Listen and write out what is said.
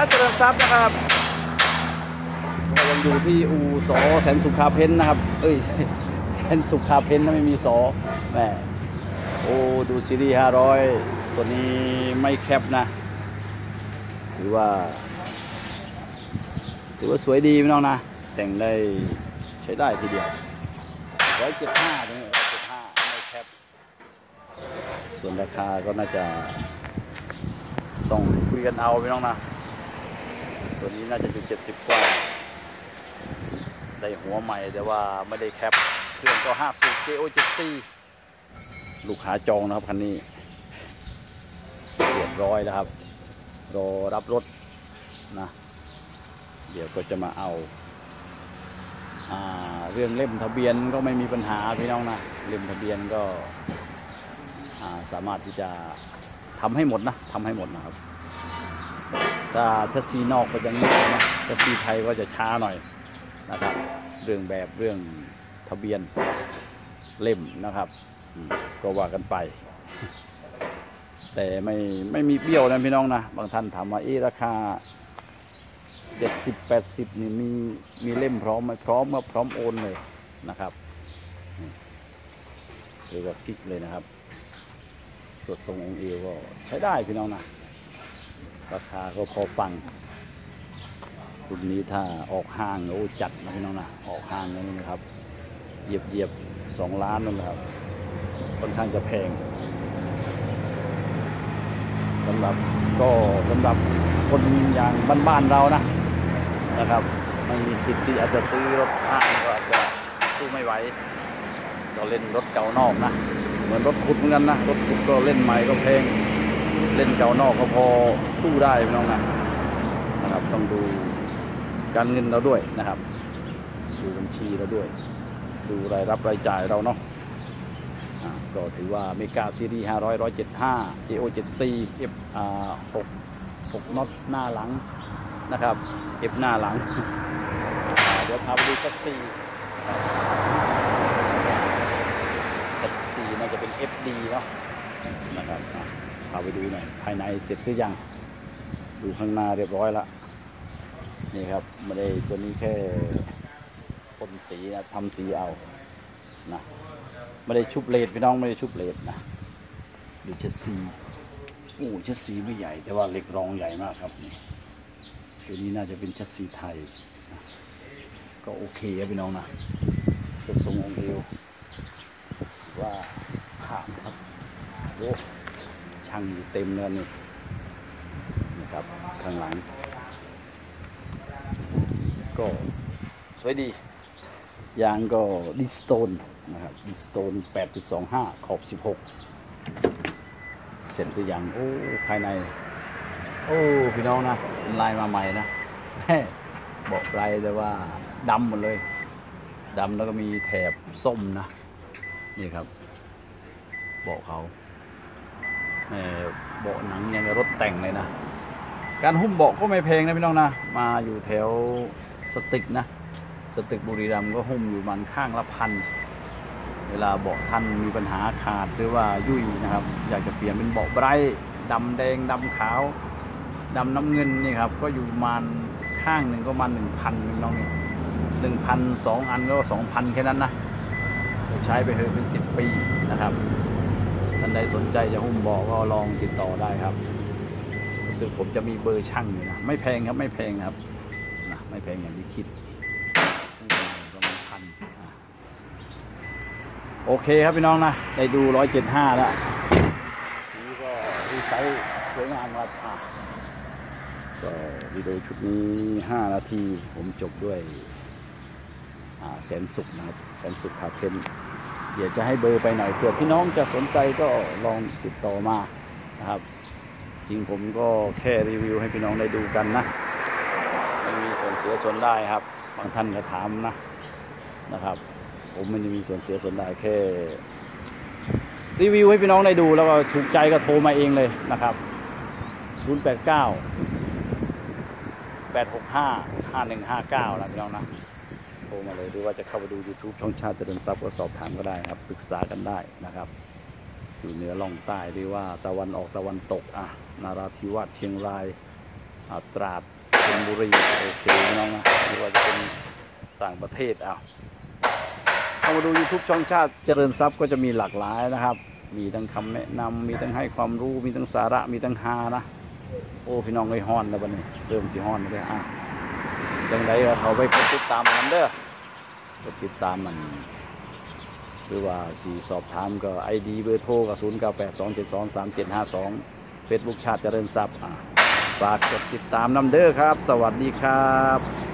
าติเจริญทรัพย์นะครับก็ยังอยู่ที่อูสอแสนสุขาเพ้นนะครับ เอ้ยแสนสุขาเพ้นนะไม่มีสอแหมโอ้ดูซีรีส์500ตัวนี้ไม่แคบนะ ถือว่า ถือว่าสวยดีพี่น้องนะ แต่งได้ใช้ได้ทีเดียวร้อยเจ็ดห้าตัวนี้ร้อยเจ็ดห้าไม่แคบส่วนราคาก็น่าจะต้องคุยกันเอาพี่น้องนะ ตัวนี้น่าจะอยู่เจ็ดสิบกว่า ได้หัวใหม่แต่ว่าไม่ได้แคป เครื่องก็ห้าสูบ JO 7ลูกค้าจองนะครับคันนี้ เรียบร้อยแล้วครับ รอรับรถนะ เดี๋ยวก็จะมาเอาเรื่องเล่มทะเบียนก็ไม่มีปัญหาพี่น้องนะเล่มทะเบียนก็สามารถที่จะทำให้หมดนะทำให้หมดนะครับ ถ้าทัซีนอกก็จะง่ายนะทัซีไทยก็จะช้าหน่อยนะครับ เรื่องแบบเรื่องทะเบียนเล่มนะครับก็ว่ากันไป แต่ไม่ไม่มีเบี้ยวนะพี่น้องนะ บางท่านถามว่าเอราคาเจ็ดสิบแปดสิบนี่มีมีเล่มพร้อมไหมพร้อมก็พร้อมโอนเลยนะครับเรียกว่ากิ๊กเลยนะครับ ส่วนทรงองค์เอวก็ใช้ได้พี่น้องนะ ราคาก็พอฟังรุ่นนี้ถ้าออกห้างโอ้จัดนะพี่น้องนะออกห้างนั่นนะครับเหยียบเหยียบสองล้านนั่นแหละครับค่อนข้างจะแพงสำหรับก็สำหรับคนอย่างบ้านๆเรานะนะครับไม่มีสิทธิ์ที่อาจจะซื้อรถห้างก็อาจจะสู้ไม่ไหวก็เล่นรถเก่านอกนะ เหมือนรถขุดเหมือนกันนะรถขุดก็เล่นใหม่ก็แพง เล่นเก่านอกก็พอสู้ได้พี่น้องนะนะครับ ต้องดูการเงินเราด้วยนะครับ ดูบัญชีเราด้วย ดูรายรับรายจ่ายเราเนาะก็ถือว่าเมกาซีรีส์500 175 JO 74 F อ่า6 6น็อตหน้าหลังนะครับ F หน้าหลังเดี๋ยวพาไปดูชัดซีชัดซีน่าจะเป็น FD เนาะนะครับ อะพาไปดูหน่อยภายในเสร็จหรือยัง ดูข้างหน้าเรียบร้อยแล้วนี่ครับไม่ได้ตัวนี้แค่พ่นสีนะทำสีเอานะไม่ได้ชุบเลดพี่น้องไม่ได้ชุบเลดนะดูเชสซีโอ้เชสซีไม่ใหญ่ แต่ว่าเหล็กรองใหญ่มากครับนี่ตัวนี้น่าจะเป็นเชสซีไทยนะก็โอเคครับพี่น้องนะจะทรงองค์เอวว่าผ่านครับโอ้างอยู่เต็มเลยนี่นะครับข้างหลัง ก็สวยดียางก็ดิสโตนนะครับดิสโตน 8.25 ขอบ 16 เสร็จหรือยังโอ้ ภายใน โอ้ พี่น้องนะลายมาใหม่นะบอกไรแต่ว่าดำหมดเลยดำแล้วก็มีแถบส้มนะ นี่ครับบาะเขา เบาะหนังยังรถแต่งเลยนะ การหุ้มเบาะก็ไม่แพงนะพี่น้องนะ มาอยู่แถวสตึกนะ สตึกบุรีรัมย์ก็หุ้มอยู่มันข้างละพัน เวลาเบาะท่านมีปัญหาขาดหรือว่ายุ่ยนะครับ อยากจะเปลี่ยนเป็นเบาะไบรท์ดำแดงดำขาวดำน้ำเงินนี่ครับ ก็อยู่ประมันข้างหนึ่งก็ประมาหนึ่งพันพี่น้องนี่หนึ่งพันสองอันก็สองพันแค่นั้นนะ ใช้ไปเถอะเป็นสิบปีนะครับ ท่านใดสนใจจะหุ้มบาะก็ลองติดต่อได้ครับรู้สึกผมจะมีเบอร์ช่างอยู่นะไม่แพงครับไม่แพงครับนะไม่แพงอย่างที่คิดประมาณพันโอเคครับพี่น้องนะได้ดูร้อยเจ็ดห้าแล้ว สีก็ดีไซน์สวยงามครับก็วิดีโอชุดนี้ห้านาที ผมจบด้วยแสนสุขนะครับ แสนสุขคาเพน เดี๋ยวจะให้เบอร์ไปหน่อยเผื่อพี่น้องจะสนใจก็ลองติดต่อมานะครับ จริงผมก็แค่รีวิวให้พี่น้องได้ดูกันนะไม่มีส่วนเสียส่วนได้ครับบางท่านก็ถามนะนะครับ ผมไม่ได้มีส่วนเสียส่วนได้แค่ รีวิวให้พี่น้องได้ดูแล้วก็ถูกใจก็โทรมาเองเลยนะครับ 089 865 5159นะพี่น้องนะ โทรมาเลยหรือว่าจะเข้าไปดู YouTube ช่องชาติเจริญทรัพย์ก็สอบถามก็ได้ครับปรึกษากันได้นะครับ อยู่เหนือล่องใต้หรือว่าตะวันออกตะวันตกอะนาราธิวาสเชียงรายอ่าตราดชลบุรีโอเคพี่น้องนะไม่ว่าจะเป็นต่างประเทศเอาเข้ามาดู YouTube ช่องชาติเจริญทรัพย์ก็จะมีหลากหลายนะครับ มีทั้งคำแนะนำมีทั้งให้ความรู้มีทั้งสาระมีทั้งฮานะโอ้พี่น้องไอ้ฮอนแล้วบัดนี้เริ่มสิฮอนเลยอะ ยังไงก็เขาไปกดติดตามมันเด้อกดติดตามมัน หรือว่าสีสอบถามก็ไอดีเบอร์โทรก็ศูนย์เก้าแปดสองเจ็ดสองสามเจ็ดห้าสองเฟซบุ๊กชาติเจริญทรัพย์ฝากกดติดตามน้ำเด้อครับ สวัสดีครับ